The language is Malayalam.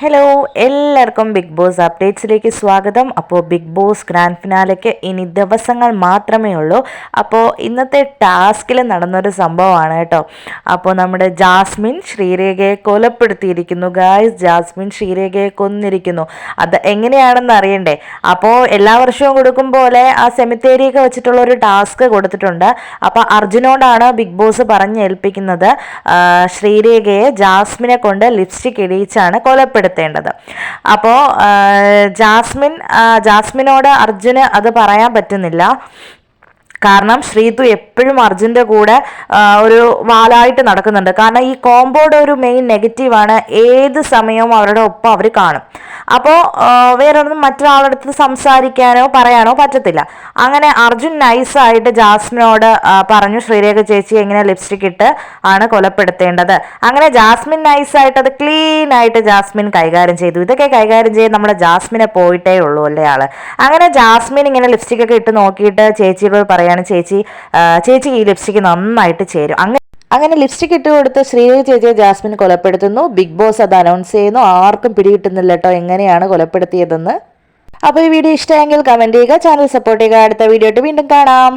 ഹലോ എല്ലാവർക്കും ബിഗ് ബോസ് അപ്ഡേറ്റ്സിലേക്ക് സ്വാഗതം. അപ്പോൾ ബിഗ് ബോസ് ഗ്രാൻഡ് ഫിനാലയ്ക്ക് ഇനി ദിവസങ്ങൾ മാത്രമേ ഉള്ളൂ. അപ്പോൾ ഇന്നത്തെ ടാസ്കിൽ നടന്നൊരു സംഭവമാണ് കേട്ടോ. അപ്പോൾ നമ്മുടെ ജാസ്മിൻ ശ്രീരേഖയെ കൊലപ്പെടുത്തിയിരിക്കുന്നു. ഗായ്സ് ജാസ്മിൻ ശ്രീരേഖയെ കൊന്നിരിക്കുന്നു. അത് എങ്ങനെയാണെന്ന് അറിയണ്ടേ? അപ്പോൾ എല്ലാ വർഷവും കൊടുക്കും പോലെ ആ സെമിത്തേരിയൊക്കെ വെച്ചിട്ടുള്ള ഒരു ടാസ്ക് കൊടുത്തിട്ടുണ്ട്. അപ്പോൾ അർജുനോടാണ് ബിഗ് ബോസ് പറഞ്ഞേൽപ്പിക്കുന്നത്. ശ്രീരേഖയെ ജാസ്മിനെ കൊണ്ട് ലിപ്സ്റ്റിക് ഇടിയിച്ചാണ് കൊലപ്പെടുത്തുന്നത് ഉൾപ്പെടുത്തേണ്ടത്. അപ്പോൾ ജാസ്മിൻ ജാസ്മിനോട് അർജുന് അത് പറയാൻ പറ്റുന്നില്ല. കാരണം ശ്രീതു എപ്പോഴും അർജുന്റെ കൂടെ ഒരു വാലായിട്ട് നടക്കുന്നുണ്ട്. കാരണം ഈ കോമ്പോയുടെ ഒരു മെയിൻ നെഗറ്റീവാണ് ഏത് സമയവും അവരുടെ ഒപ്പം അവർ കാണും. അപ്പോൾ വേറൊന്നും മറ്റൊരാളടുത്ത് സംസാരിക്കാനോ പറയാനോ പറ്റത്തില്ല. അങ്ങനെ അർജുൻ നൈസായിട്ട് ജാസ്മിനോട് പറഞ്ഞു ശ്രീരേഖ ചേച്ചി എങ്ങനെ ലിപ്സ്റ്റിക് ഇട്ട് ആണ് കൊലപ്പെടുത്തേണ്ടത്. അങ്ങനെ ജാസ്മിൻ നൈസായിട്ട് അത് ക്ലീൻ ആയിട്ട് ജാസ്മിൻ കൈകാര്യം ചെയ്തു. ഇതൊക്കെ കൈകാര്യം ചെയ്ത് നമ്മുടെ ജാസ്മിനെ പോയിട്ടേ ഉള്ളൂ അല്ലേ ആൾ? അങ്ങനെ ജാസ്മിൻ ഇങ്ങനെ ലിപ്സ്റ്റിക് ഒക്കെ ഇട്ട് നോക്കിയിട്ട് ചേച്ചിയോട് പറയാണ് ചേച്ചി ചേച്ചി ഈ ലിപ്സ്റ്റിക് നന്നായിട്ട് ചേരും. അങ്ങനെ ലിപ്സ്റ്റിക് ഇട്ട് കൊടുത്ത് ശ്രീദേവി ചേച്ചിയെ ജാസ്മിൻ കൊലപ്പെടുത്തുന്നു. ബിഗ് ബോസ് അത് അനൗൺസ് ചെയ്യുന്നു. ആർക്കും പിടികിട്ടുന്നില്ല കേട്ടോ എങ്ങനെയാണ് കൊലപ്പെടുത്തിയതെന്ന്? അപ്പോൾ ഈ വീഡിയോ ഇഷ്ടമെങ്കിൽ കമന്റ് ചെയ്യുക. ചാനൽ സപ്പോർട്ട് ചെയ്യുക. അടുത്ത വീഡിയോ വീണ്ടും കാണാം.